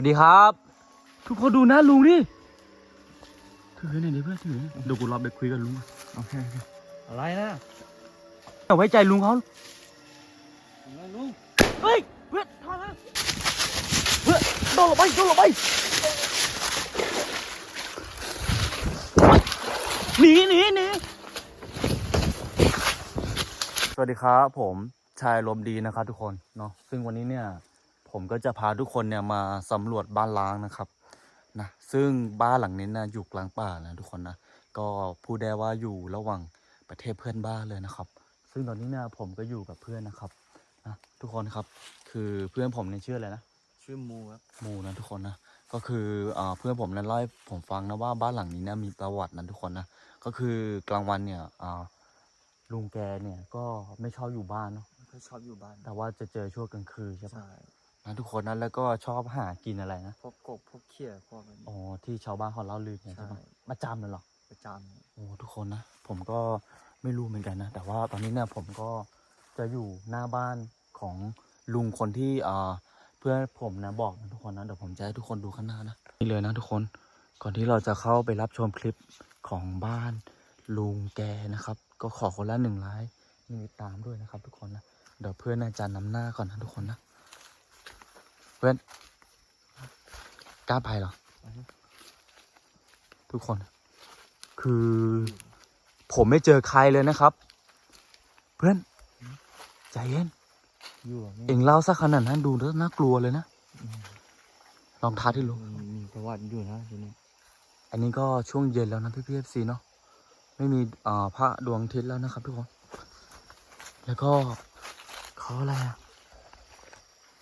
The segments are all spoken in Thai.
วัสดีครับ ทุกคนดูหน้าลุงดิถือหน่อยดิเพื่อนถือเดี๋ยวกูรอไปคุยกับลุงก่อนโอเคโอเคอะไรนะเอาไว้ใจลุงเขาอะไรลุงเฮ้ยเพื่อนถอยมาเพื่อนโดนลงไปโดนลงไปหนีหนีหนีสวัสดีครับผมชายลมณ์ดีนะครับทุกคนเนาะซึ่งวันนี้เนี่ย ผมก็จะพาทุกคนเนี่ยมาสำรวจบ้านล้างนะครับนะซึ่งบ้านหลังนี้นะอยู่กลางป่านะทุกคนนะก็พูดได้ว่าอยู่ระหว่างประเทศเพื่อนบ้านเลยนะครับ ซึ่งตอนนี้เนี่ยผมก็อยู่กับเพื่อนนะครับนะทุกคนครับคือเพื่อนผมเนี่ยชื่ออะไรนะชื่อมูครับหมูนะทุกคนนะก็คือเอ่อเพื่อนผมนั้นเล่าให้ผมฟังนะว่าบ้านหลังนี้นะมีประวัตินะทุกคนนะก็คือกลางวันเนี่ยอ่าลุงแกเนี่ยก็ไม่ชอบอยู่บ้านเนาะเขาชอบอยู่บ้าน แต่ว่าจะเจอช่วงกลางคืนใช่ปะใช่ นะทุกคนนะแล้วก็ชอบหากินอะไรนะพวกกบพวกเขียพวกอะไรอ๋อที่ชาวบ้านเขาเล่าลือกันใช่ใช่ปะประจำเลยเหรอประจโอ้ทุกคนนะผมก็ไม่รู้เหมือนกันนะ แต่ว่าตอนนี้เนี่ยผมก็จะอยู่หน้าบ้านของลุงคนที่อ่าเพื่อนผมนะบอกนะทุกคนนะเดี๋ยวผมจะให้ทุกคนดูข้างหน้านะนี่เลยนะทุกคนก่อนที่เราจะเข้าไปรับชมคลิปของบ้านลุงแกนะครับ ก็ขอคนละหนึ่งไลค์มีตามด้วยนะครับ ทุกคนนะเดี๋ยวเพื่อนอาจารย์นำหน้าก่อนนะทุกคนนะ เพื่อนกล้าไปเหรอ ทุกคน คือ ผมไม่เจอใครเลยนะครับ เพื่อน ใจเย็นำอยู่อะเอ็งเล่าซะขนาดนั้นดูแล้วน่ากลัวเลยนะ ลองท้าที่ลุงมีมีประวัติอยู่นะทีนี้อันนี้ก็ช่วงเย็นแล้วนะพี่พีเอฟซีเนาะ ไม่มีอ่าพระดวงอาทิตย์แล้วนะครับทุกคน แล้วก็เขาอะไรอะ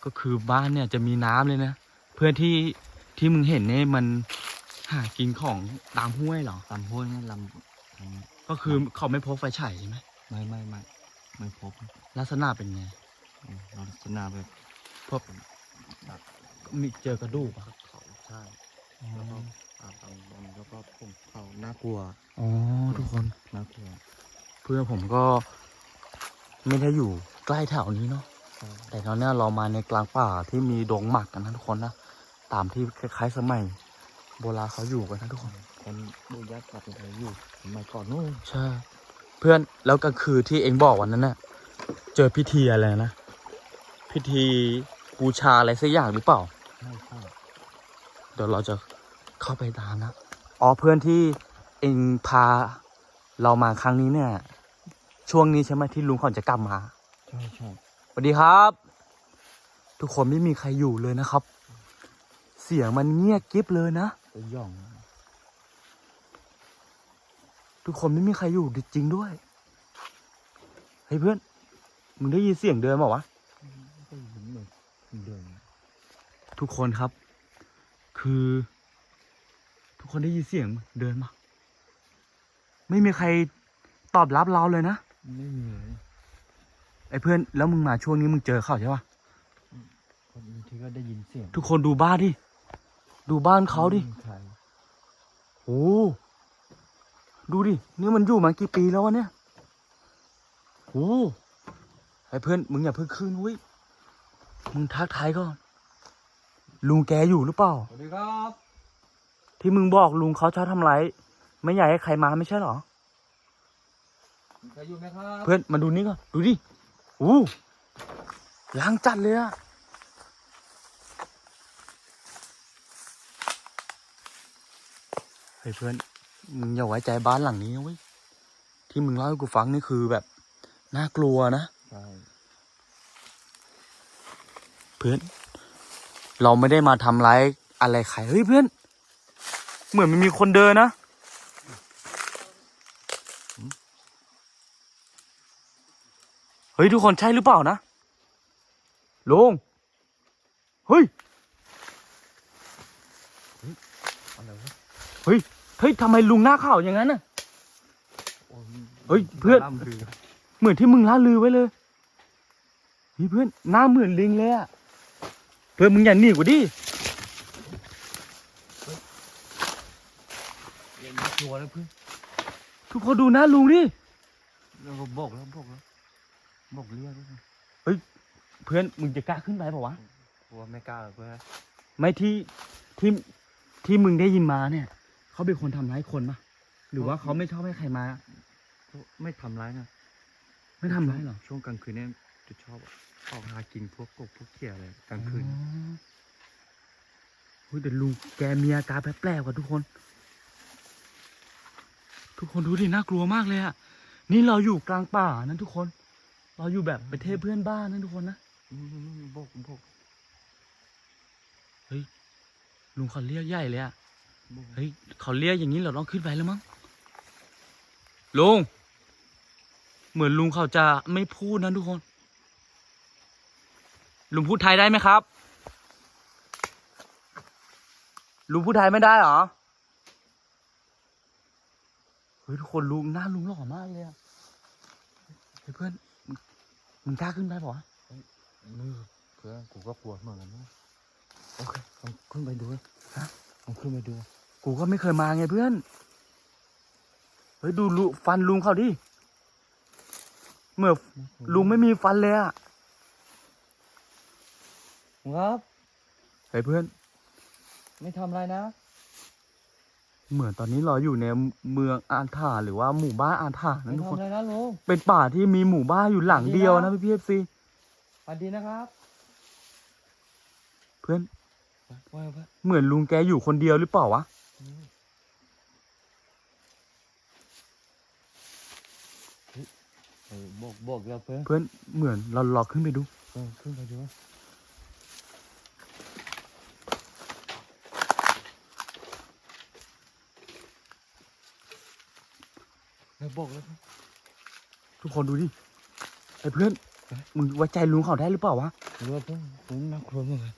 ก็คือบ้านเนี่ยจะมีน้ำเลยนะ เพื่อนที่ที่มึงเห็นเนี่ยมันหากินของตามห้วยเหรอลำห้วยนั่นลำทางก็คือเขาไม่พกไฟฉายใช่ไหมไม่ไม่ไม่ไม่พบนะลักษณะเป็นไงอืมลักษณะแบบพวกมีเจอกระดูกอะเขาใช่อ๋อแล้วก็อาบำบัแล้วก็ผมเขาน่ากลัวอ๋อทุกคนน่ากลัว เพื่อนผมก็ไม่ได้อยู่ใกล้แถวนี้เนาะใช่ แต่ตอนเนี้ยเรามาในกลางป่าที่มีดงหมักกันนะทุกคนนะ ตามที่คล้ายๆสมัย โบราณเขาอยู่กันนะทุกคนคนบุญญาติกลับไปอยู่สมัยก่อนนู่นใช่ เพื่อนแล้วก็คือที่เองบอกวันนั้นน่ะเจอพิธีอะไรนะ พิธีบูชาอะไรสักอย่างหรือเปล่าใช่ใช่เดี๋ยวเราจะเข้าไปตามนะ อ๋อเพื่อนที่เองพาเรามาครั้งนี้เนี่ย ช่วงนี้ใช่ไหมที่ลุงเขาจะกลับมา ใช่ใช่ส วัสดีครับ ทุกคนไม่มีใครอยู่เลยนะครับ เสียงมันเงียบกริบเลยนะย่อง ทุกคนไม่มีใครอยู่จริงด้วยเฮ้ยเพื่อนมึงได้ยินเสียงเดินเปล่าวะเดินทุกคนครับ คือ ทุกคนได้ยินเสียงเดินมาไม่มีใครตอบรับเราเลยนะไม่มีเลย ไอ้เพื่อนแล้วมึงมาช่วงนี้มึงเจอเขาใช่ปะคนบางทีก็ได้ยินเสียงทุกคนดูบ้านดิ ดูบ้านเขาดิ ไม่มีใครโอ้ดูดิ นี่มันอยู่มากี่ปีแล้ววะเนี่ยโอ้ไอ้เพื่อนมึงอย่าเพิ่งขึ้นเว้ย มึงทักทายก่อน ลุงแกอยู่หรือเปล่า สวัสดีครับที่มึงบอกลุงเขาชอบทำไรไม่อยากให้ใครมาไม่ใช่เหรอ มีใครอยู่ไหมครับ เพื่อนมาดูนี่ก่อน ดูดิโอู้ล้างจัดเลยอะเฮ้ยเพื่อน มึงอย่าไว้ใจบ้านหลังนี้นะเว้ย ที่มึงเล่าให้กูฟังนี่คือแบบ น่ากลัวนะ เพื่อน เราไม่ได้มาทำร้ายอะไรใคร เฮ้ยเพื่อน เหมือนมันมีคนเดินนะหืม เฮ้ยทุกคนใช่หรือเปล่านะลุงเฮ้ยเฮ้ยเฮ้ยทำไมลุงหน้าขาวอย่างนั้นน่ะเฮ้ยเพื่อนเหมือนที่มึงล่าลือไว้เลยเฮ้ยเพื่อนหน้าเหมือนลิงเลยอะเพื่อนมึงอย่าหนีกูดิเรียนน่ากลัวแล้วเพื่อนทุกคนดูหน้าลุงดิแล้วก็บอกแล้วบอกแล้ว บอกเรียกด้วยนะเพื่อนมึงจะกล้าขึ้นไปเปล่าวะกลัวไม่กล้าหรอกเพื่อนไม่ที่ที่ที่มึงได้ยินมาเนี่ย เขาเป็นคนทำร้ายคนปะหรือว่าเขาไม่ชอบให้ใครมา ไม่ทำร้ายนะไม่ทำร้ายหรอช่วงกลางคืนเนี่ยจะชอบออกหากินพวกกบพวกเขียอะไรกลางคืนอ๋อเฮ้ยแต่ลุงแกมีอาการแปลกๆว่ะทุกคน ทุกคนดูดิน่ากลัวมากเลยอะนี่เราอยู่กลางป่านั้นทุกคน เราอยู่แบบประเทศเพื่อนบ้านนั้นทุกคนนะอืมอืมอืมบอกบอกลุงเขาเรียกใหญ่เลยอะบอกเฮ้ยเขาเรียกอย่างนี้เราต้องขึ้นไปแล้วมั้งลุงเหมือนลุงเขาจะไม่พูดนะทุกคน ลุงพูดไทยได้ไหมครับ ลุงพูดไทยไม่ได้เหรอเฮ้ยทุกคนลุงหน้าลุงหล่อมากเลยอะเฮ้ยเพื่อน มึงมึงกล้าขึ้นไปเปล่าวะนี่เพื่อนกูก็ปวดเหมือนกันนะโอเคลองขึ้นไปดูฮะลองขึ้นไปดู กูก็ไม่เคยมาไงเพื่อน เฮ้ยดูลุฟันลุงเขาดิเหมื่อนลุงไม่มีฟันเลยอะครับเฮ้ยเพื่อน ไม่ทำอะไรนะ เหมือนตอนนี้เราอยู่ในเมืองอานถาหรือว่าหมู่บ้านอานถาไม่นะทุกทำคนอะไรนะลุง เป็นป่าที่มีหมู่บ้านอยู่หลังเดียวนะพี่พีเอฟซีสวัสดีนะครับ เพื่อน ว่าว่าเหมือนลุงแกอยู่คนเดียวหรือเปล่าวะ เออบอกบอกแล้วเพื่อนเพื่อนเหมือนเราลองขึ้นไปดู เออขึ้นไปดูแล้ บอกแล้วครับทุกคนดูดิไอ้เพื่อนมึงไว้ใจลุงเขาได้หรือเปล่าวะรู้ว่าเพื่อนผมน่ากลัวมากเลย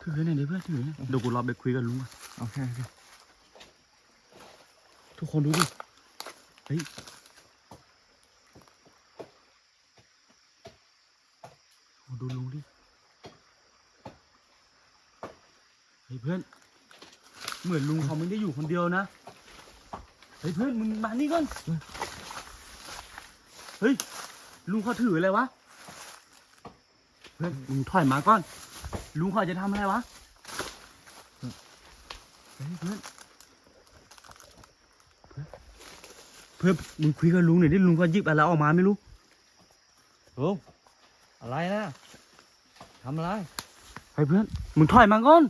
ถือหน่อยดิเพื่อนถือหน่อยเดี๋ยวกูรอไปคุยกับลุงก่อนโอเคโอเคทุกคนดูดิเฮ้ยโอ้ดูลุงดิเฮ้ยเพื่อน เหมือนลุงเขาไม่ได้อยู่คนเดียวนะเฮ้ยเพื่อนมึงมานี่ก่อน เฮ้ยลุงเขาถืออะไรวะ เพื่อนมึงถอยมาก่อน ลุงเขาจะทำอะไรวะ เฮ้ยเพื่อน เพื่อนมึงคุยกับลุงหน่อยดิลุงก็หยิบอะไรออกมาไม่รู้ ลุงอะไรนะทำอะไร เฮ้ยเพื่อน มึงถอยมาก่อน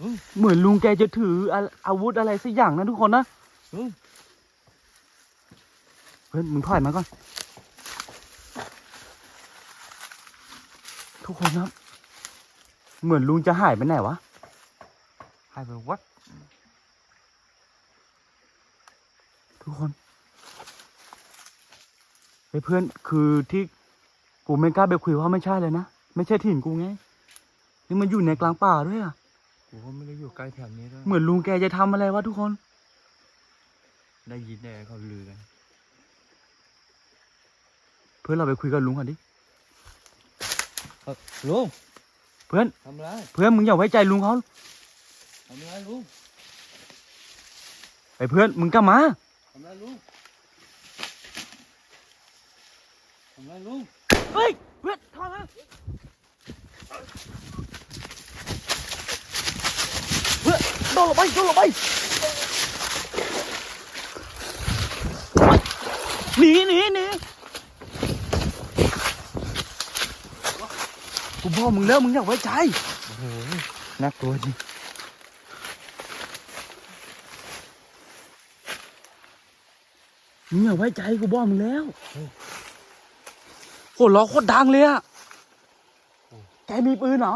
อืม เหมือนลุงแกจะถืออะอาวุธอะไรสักอย่างนะทุกคนนะ ลุงเพื่อนมึงถอยมาก่อน ทุกคนครับ เหมือนลุงจะหายไปไหนวะให้ไปวัดทุกคนเฮ้ยเพื่อนคือที่กูไม่กล้าไปคุยเพราะไม่ใช่เลยนะ ไม่ใช่ถิ่นกูไง นี่มันอยู่ในกลางป่าด้วยอะกูก็ไม่ได้อยู่ใกล้แถวนี้ด้วยเหมือนลุงแกจะทำอะไรวะทุกคน ได้ยินแต่เขาลือกัน เพื่อนเราไปคุยกับลุงก่อนดิเออลุงเพื่อนทำอะไรเพื่อนมึงอย่าไว้ใจลุงเขาทำอะไรลุงไอ้เพื่อนมึงกลับมาทำอะไรลุงทำอะไรลุงเฮ้ยเพื่อนถอยมาเพื่อนโดนลงไปโดนลงไปหนีหนีหนี กูบอกมึงแล้วมึงอย่าไว้ใจโอ้โหน่ากลัวจริงมึงอย่าไว้ใจกูบอกมึงแล้วโหล้อโคตรดังเลยอะแกมีปืนเหรอ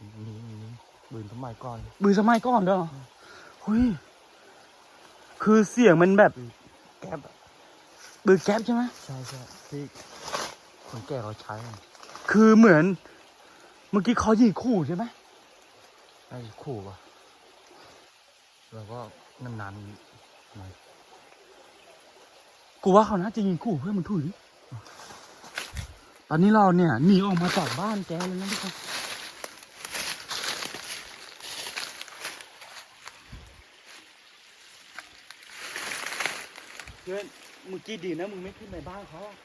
นี่นี่ปืนสมัยก่อนปืนสมัยก่อนเด้อเฮ้ยคือเสียงมันแบบแก๊ปอะปืนแก๊ปใช่ไหมใช่ใช่ที่คนแก่เขาใช้อะคือเหมือน เมื่อกี้เขายิงขู่ใช่ไหมไอ้ขู่ป่ะแล้วก็นานๆหน่อยกูว่าเขาน่าจะยิงขู่เพื่อนมันถุยตอนนี้เราเนี่ยหนีออกมาจากบ้านแกเลยนะทุกคนเพื่อนเมื่อกี้ดีนะมึงไม่ขึ้นในบ้านเขาอะ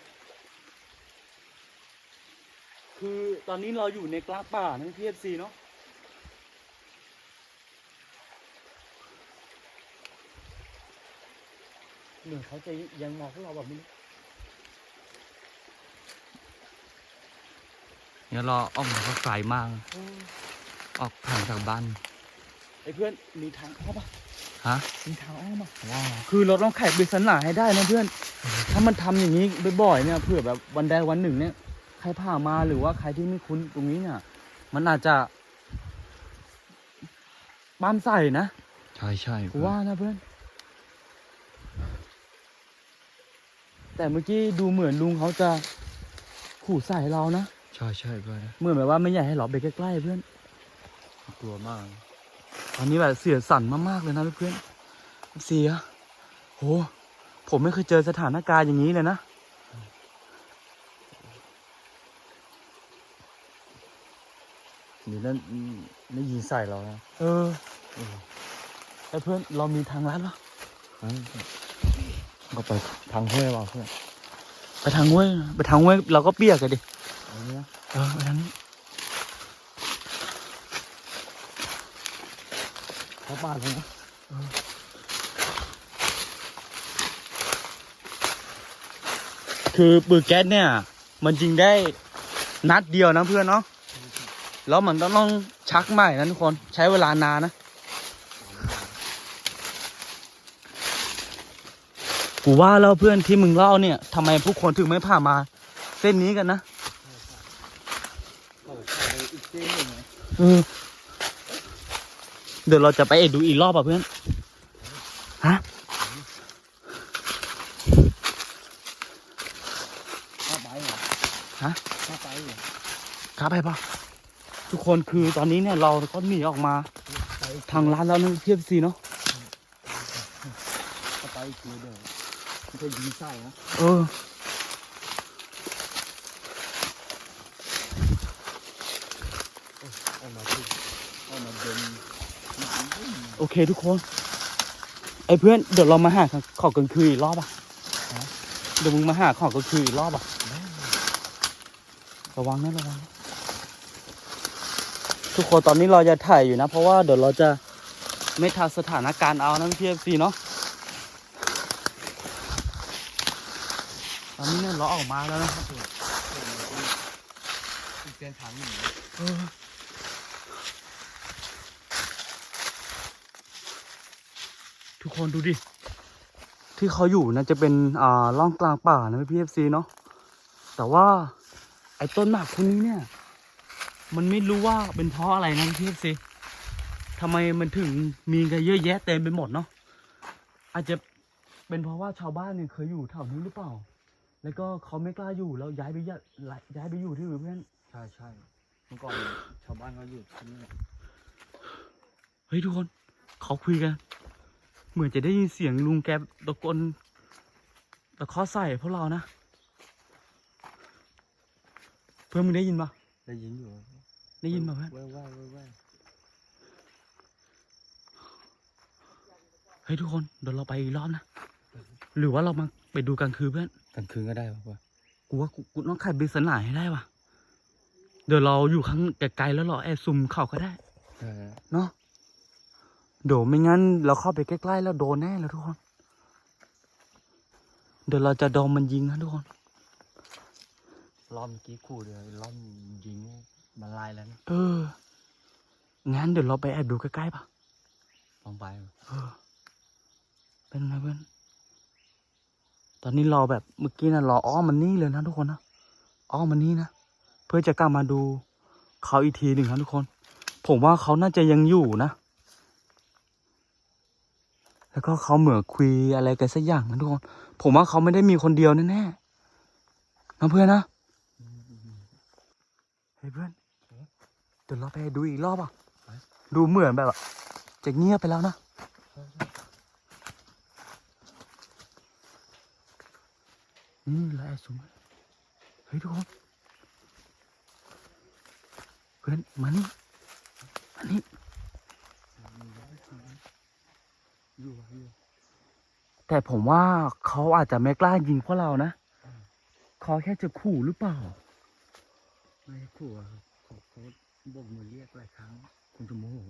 คือตอนนี้เราอยู่ในกลางป่านะพี่เอฟซีเนาะเหมือนเขาจะยังมองพวกเราแบบนี้เดี๋ยรออ้อมกมาสามากออกผ่านจากบ้านไอ้เพื่อนมีทางอ้อมปะฮะมีทางอ้อมปะว้าคือเราต้องไขปริศนาให้ได้นะเพื่อน ถ้ามันทำอย่างนี้บ่อยๆเนี่ยเผื่อแบบวันใดวันหนึ่งเนี่ย ใครผ่านมาหรือว่าใครที่ไม่คุ้นตรงนี้เนี่ย มันอาจจะบ้ามใส่นะใช่ใช่กูว่านะเพื่อน แต่เมื่อกี้ดูเหมือนลุงเขาจะขู่ใส่เรานะใช่ใช่เพื่อนเหมือนแบบว่าไม่อยากให้เราไปใกล้ๆเพื่อนกลัวมากตอนนี้แบบเสียสั่นมากๆเลยนะเพื่อนๆเสียโหผมไม่เคยเจอสถานการณ์อย่างนี้เลยนะ เดี๋ยวนั้นไม่ยิงใส่เรานะเออไอ้เพื่อนเรามีทางลัดปะงั้นก็ไปทางห้วยเปล่าเพื่อนไปทางห้วยไปทางห้วยเราก็เปียกกันดิอันนี้นะเออไปทางนี้เข้าบ้านเลยนะคือปืนแก๊สเนี่ย มันยิงได้นัดเดียวนะเพื่อนเนาะ แล้วมันต้องต้องชักใหม่นะทุกคนใช้เวลานานนะกูว่าแล้วเพื่อนที่มึงเล่าเนี่ยทำไมผู้คนถึงไม่ผ่านมา เส้นนี้กันนะเออเดี๋ยวเราจะไปดูอีกรอบอะเพื่อน ฮะ เข้าไปเหรอ ฮะ เข้าไปเหรอ ครับไปปะทุก คนคือตอนนี้เนี่ยเราก็หนีออกมาไปทางร้านแล้วนะเทียบซีเนาะเข้าไปคือเดี๋ยวไม่ใช่ยิงใส่นะเออออกมาที่ออกมาเดินโอเคทุกคนไอ้เพื่อนเดี๋ยวเรามาหาของกลางคืนอีกรอบอะเดี๋ยวมึงมาหาของกลางคืนอีกรอบอะระวังนะระวังนะ ทุกคนตอนนี้เราจะถ่ายอยู่นะ เพราะว่าเดี๋ยวเราจะไม่ทันสถานการณ์เอานะพี่เอฟซีเนาะตอนนี้เนี่ยเราออกมาแล้วนะครับอีกเส้นทางหนึ่งทุกคนดูดิ ที่เขาอยู่นะจะเป็นอ่าร่องกลางป่านะพี่เอฟซีเนาะแต่ว่าไอ้ต้นหมากคนนี้เนี่ย มันไม่รู้ว่าเป็นเพราะอะไรนะพี่เอฟซีทำไมมันถึงมีกันเยอะแยะเต็มไปหมดเนาะอาจจะเป็นเพราะว่าชาวบ้านเนี่ยเคยอยู่แถวนี้หรือเปล่า แล้วก็เขาไม่กล้าอยู่แล้วย้ายไปย้ายย้ายไปอยู่ที่อื่นเพื่อนใช่ใช่เมื่อก่อนชาวบ้านเขาอยู่ที่นี่แหละเฮ้ยทุกคนเขาคุยกัน เหมือนจะได้ยินเสียงลุงแกตะโกนตะเคาะใส่พวกเรานะ เพื่อนมึงได้ยินปะได้ยินอยู่ ได้ยินปะเพื่อนว่ายว่ายว่ายเฮ้ยทุกคนเดี๋ยวเราไปอีกรอบนะ หรือว่าเรามาไปดูกลางคืนเพื่อนกลางคืนก็ได้ป่ะวะกูว่ากูกูต้องไขปริศนายให้ได้ว่ะ เดี๋ยวเราอยู่ข้างไกลๆแล้วเราแอบซุ่มเข้าก็ได้เนาะเดี๋ยวไม่งั้นเราเข้าไปใกล้ๆแล้วโดนแน่เลยทุกคน เดี๋ยวเราจะโดนมันยิงนะทุกคนรอมกี้ขู่เดียวรอบยิง มันลายแล้วนะเออ งั้นเดี๋ยวเราไปแอบดูใกล้ๆปะลองไปเออ เป็นไงเพื่อน ตอนนี้เราแบบเมื่อกี้นะรออ้อมมันนี่เลยนะทุกคนนะ อ้อมมันนี่นะ เพื่อจะกลับมาดูเขาอีกทีหนึ่งนะทุกคน ผมว่าเขาน่าจะยังอยู่นะ แล้วก็เขาเหมือนคุยอะไรกันสักอย่างนะทุกคน ผมว่าเขาไม่ได้มีคนเดียวแน่ๆนะเพื่อนนะ เฮ้ยเพื่อน เดี๋ยวเราไปดูอีกรอบอะ ดูเหมือนแบบจะเงียบไปแล้วนะนี่แล้วแอบซูมเฮ้ยทุกคนเพื่อนมานี่มานี่อยู่วะอยู่แต่ผมว่าเขาอาจจะไม่กล้ายิงพวกเรานะเขาแค่จะขู่หรือเปล่า ไม่ขู่อะครับ บอกมือเรียกหลายครั้งคงจะโมโห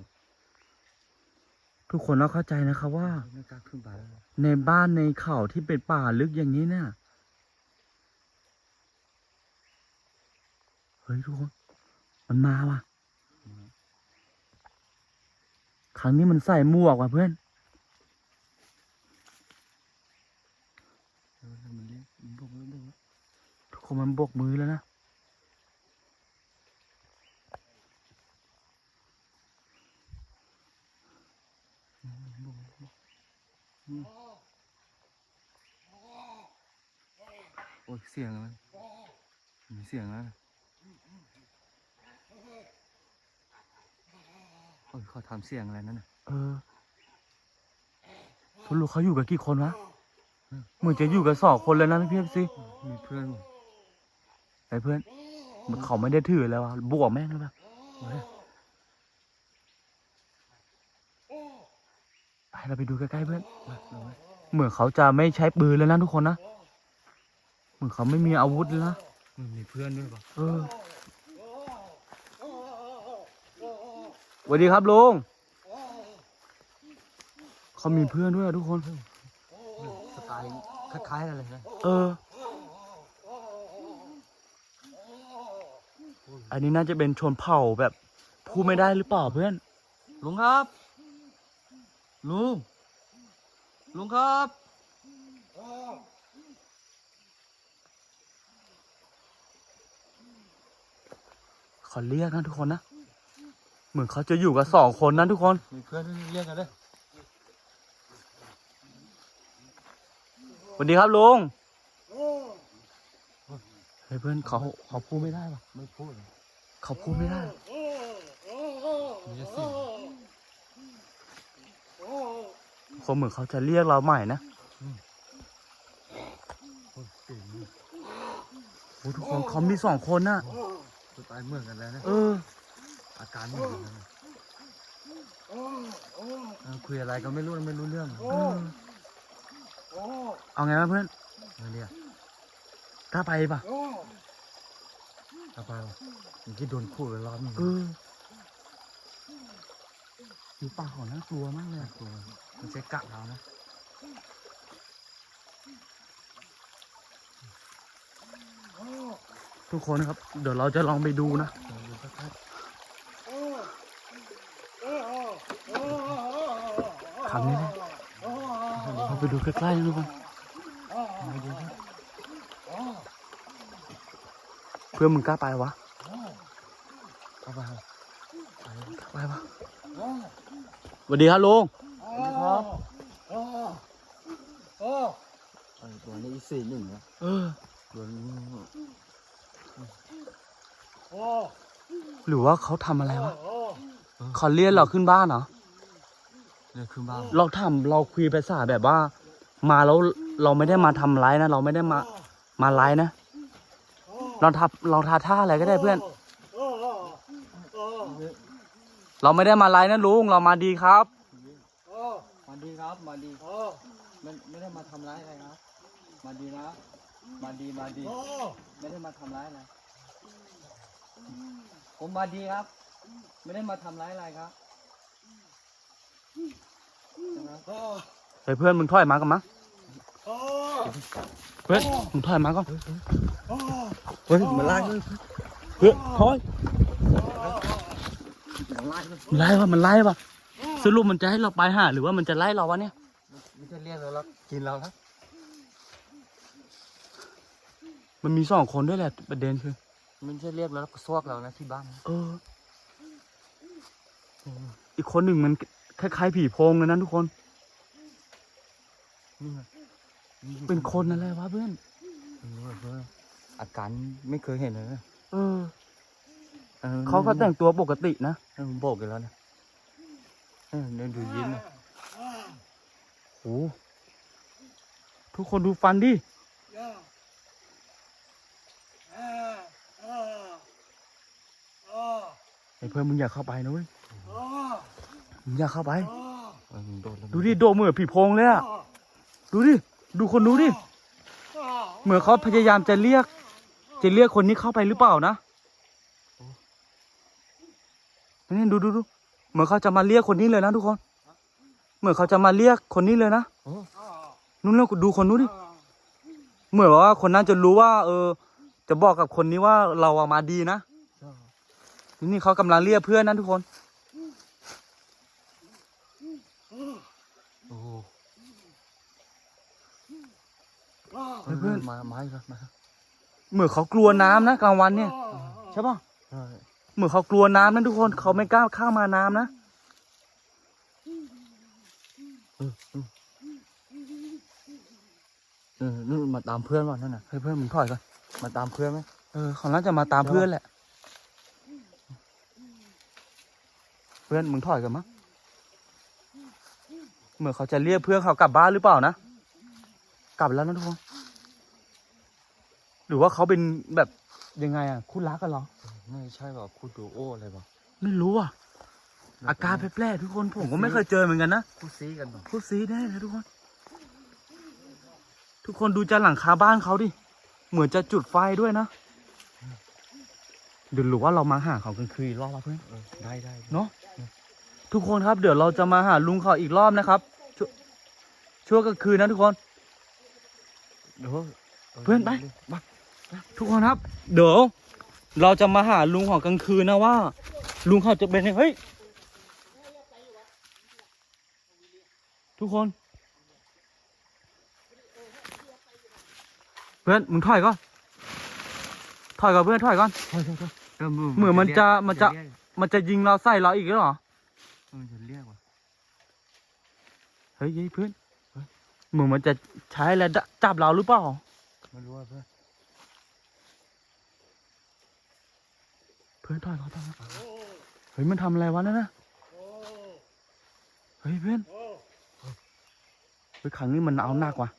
ทุกคนต้องเข้าใจนะครับว่า ไม่กล้าขึ้นไปแล้วในบ้านในเขาที่เป็นป่าลึกอย่างนี้เนี่ย เฮ้ยทุกคน มันมาว่ะ ครั้งนี้มันใส่หมวกว่ะเพื่อนเออมันเรียกมันบอกแล้วบอกแล้วทุกคนมันบกมือแล้วนะ มันบอกแล้วบอกอืม โอ้ยเสียงอะไรมีเสียงแล้วนะโอ้ยเขาทำเสียงอะไรนั่นน่ะเออสรุปเขาอยู่กับกี่คนวะเหมือนจะอยู่กับสองคนแล้วนะพี่เพียบสิมีเพื่อนบอกไอ้เพื่อน มันเขาไม่ได้ถือแล้ววะบวกแม่งเลยปะเฮ้ยไเราไปดูใกล้ๆเพื่อนมาเอาไว้เหมือนเขาจะไม่ใช้ปืนแล้วนะทุกคนนะเหมือนเขาไม่มีอาวุธแล้วนะมันมีเพื่อนด้วยป่ะเออสวัสดีครับลุงเขามีเพื่อนด้วยอะทุกคนสไตล์คล้ายๆอะไรนะเออ อันนี้น่าจะเป็นชนเผ่าแบบพูดไม่ได้หรือเปล่าเพื่อนลุงครับ ลุง ลุงครับเขาเรียกนะทุกคนนะ เหมือนเขาจะอยู่กับสองคนนะทุกคน มีเพื่อนเรียกกันเลยสวัสดีครับลุงเฮ้ยเพื่อนเขาเขาพูดไม่ได้ปะไม่พูดเลยเขาพูดไม่ได้ มีแต่เสียง คนเหมือนเขาจะเรียกเราใหม่นะโอ้ยเสียงนี่โอ้ทุกคนเขามีสองคนนะสไตล์เหมือนกันแล้วนะเออ อาการเหมือนกันนะเออคุยอะไรก็ไม่รู้ไม่รู้เรื่องเออเอาไงวะเพื่อนเออเนี่ยกล้าไปปะเอาไปวะเมื่อกี้โดนคู่ไปรอบนึงเอออยู่ป่าเขาน่ากลัวมากเลยอะตัว มันใช้กัดเรานะทุกคนครับ เดี๋ยวเราจะลองไปดูนะเราดูสักพักครั้งนี้นะเราไปดูใกล้ๆนะทุกคนเพื่อนมึงกล้าไปวะเอาไปวะไปวะสวัสดีครับลุง ครับเออตัวนี้สี่หนึ่งนะเออตัวนี้หรือว่าเขาทำอะไรวะเขาเรียกเราขึ้นบ้านเหรอเนี่ยคือบ้านเราทำเราคุยภาษาแบบว่า มาแล้วเราไม่ได้มาทำร้ายนะ เราไม่ได้มามาร้ายนะ เราทับเราทาท่าอะไรก็ได้เพื่อนเราไม่ได้มาร้ายนะลุงเรามาดีครับ มาดีครับมาดีไม่ไม่ได้มาทำร้ายอะไรครับมาดีนะ มาดีมาดีไม่ได้มาทำร้ายอะไร ผมมาดีครับ ไม่ได้มาทำร้ายอะไรครับนะครับเฮ้ยเพื่อนมึงถอยมากันมั้งเพื่อนมึงถอยมาก่อนเฮ้ยมันไล่เลยเพื่อนถอยมันไล่เลยมันไล่วะมันไล่วะ สรุปมันจะให้เราไปหาหรือว่ามันจะไล่เราวะเนี่ยไม่ใช่เรียกเราแล้วกินเราครับมันมีสองคนด้วยแหละประเด็นคือไม่ใช่เรียกเราแล้วก็ซวกเรานะที่บ้าน เออ อีกคนหนึ่งมันคล้ายๆผีโพงเลยนะทุกคน นี่ไงเป็นคนอะไรวะเพื่อนเออเอออาการไม่เคยเห็นเลยนะเออออเขาก็แต่งตัวปกตินะเออมันโบกกันแล้วนะ เออเนี่ยดูยิ้มนะโอ้ทุกคนดูฟันดิไอ้เพื่อนมึงอย่าเข้าไปนะเว้ยมึงอย่าเข้าไปเออมันโดนแล้วดูดิโดเหมือนผีโพงเลยอะดูดิ ดูคนดูดิ เหมือนเขาพยายามจะเรียก จะเรียกคนนี้เข้าไปหรือเปล่านะนี่ดูดูดู เหมือนเขาจะมาเรียกคนนี้เลยนะทุกคน เหมือนเขาจะมาเรียกคนนี้เลยนะโอ้นู้นเราดูคนนู้นดิ เหมือนว่าคนนั้นจะรู้ว่า เออ จะบอกกับคนนี้ว่าเราอะมาดีนะใช่นี่เขากำลังเรียกเพื่อนนะทุกคนโอ้เฮ้ยเพื่อนมามาอีกแล้วมาเหมือนเขากลัวน้ำนะกลางวันเนี่ย ใช่ป่ะใช่ เหมือนเขากลัวน้ำนะทุกคนเขาไม่กล้าเข้ามาน้ำนะเออนู่นมาตามเพื่อนว่ะนั่นน่ะเฮ้ยเพื่อนมึงถอยก่อนมาตามเพื่อนไหมเออเขาน่าจะมาตามเพื่อนแหละ เพื่อนมึงถอยกันมั้งเหมือนเขาจะเรียกเพื่อนเขากลับบ้านหรือเปล่านะกลับแล้วนะทุกคนหรือว่าเขาเป็นแบบ ยังไงอะคู่รักกันเหรอ ไม่ใช่แบบคู่ดูโออะไรแบบไม่รู้อะ อาการแปลกๆทุกคนผมก็ไม่เคยเจอเหมือนกันนะคู่ซีกันแบบพูดซีแน่เลยทุกคน ทุกคนดูจากหลังคาบ้านเขาดิ เหมือนจะจุดไฟด้วยนะเดี๋ยวหรือว่าเรามาหาเขากลางคืนอีกรอบวะเพื่อนเออได้ได้ได้เนาะทุกคนครับ เดี๋ยวเราจะมาหาลุงเขาอีกรอบนะครับ ช่วช่วงกลางคืนนะทุกคนเดี๋ยวเพื่อนไปมา ทุกคนครับ เดี๋ยวเราจะมาหาลุงของกลางคืนนะว่า ลุงเขาจะเป็นยังไงเฮ้ยทุกคน เพื่อนมึงถอยก่อนถอยก่อนเพื่อนถอยก่อนใช่ใช่ใช่เออเหมือนมันจะมันจะเรียกมันจะยิงเราใส่เราอีกแล้วเหรอมันจะเรียกว่ะเฮ้ยเฮ้ยเพื่อนเหมือนมันจะใช้อะไรดะจับเราหรือเปล่าไม่รู้ว่าเพื่อน พื่อนถอยเขาถอยเขาเฮ้ยมันทำอะไรวะนั่นนะเฮ้ยเพื่อนเฮ้ยครั้งนี้มันเอาหนักว่ะ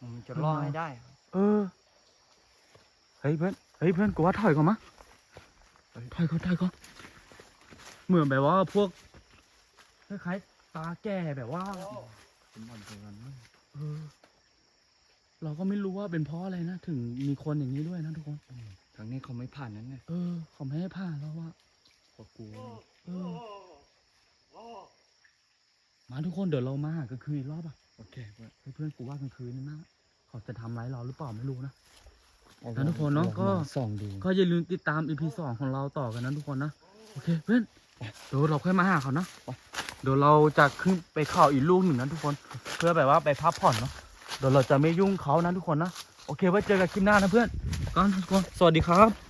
มันจะล่อให้ได้ เออ เฮ้ยเพื่อน เฮ้ยเพื่อนกูว่าถอยก่อนมะถอยก่อนถอยก่อนเหมือนแบบว่าพวกคล้ายๆตาแก่แบบว่าเป็นบอลเดียวกันมั้งเออเราก็ไม่รู้ว่าเป็นเพราะอะไรนะ ถึงมีคนอย่างนี้ด้วยนะทุกคน ทางนี้เขาไม่ผ่านนั้นไงเออเขาไม่ให้ผ่านแล้วว่าเขากลัว เออมาทุกคนเดี๋ยวเรามาหากลางคืนอีกรอบอะโอเคเพื่อนเฮ้ยเพื่อนกูว่ากลางคืนนี่นะเขาจะทำร้ายเราหรือเปล่าไม่รู้นะงั้นทุกคนเนอะลองก็ ส่องดูก็อย่าลืมติดตาม EP สองของเราต่อกันนะทุกคนนะโอเคเพื่อนเดี๋ยวเราค่อยมาหาเขานะเดี๋ยวเราจะขึ้นไปเข่าอีกลูกหนึ่งนะทุกคน เพื่อแบบว่าไปพักผ่อนเนาะเดี๋ยวเราจะไม่ยุ่งเขานะทุกคนนะ โอเคไว้เจอกันคลิปหน้านะเพื่อนก็ทุกคนสวัสดีครับ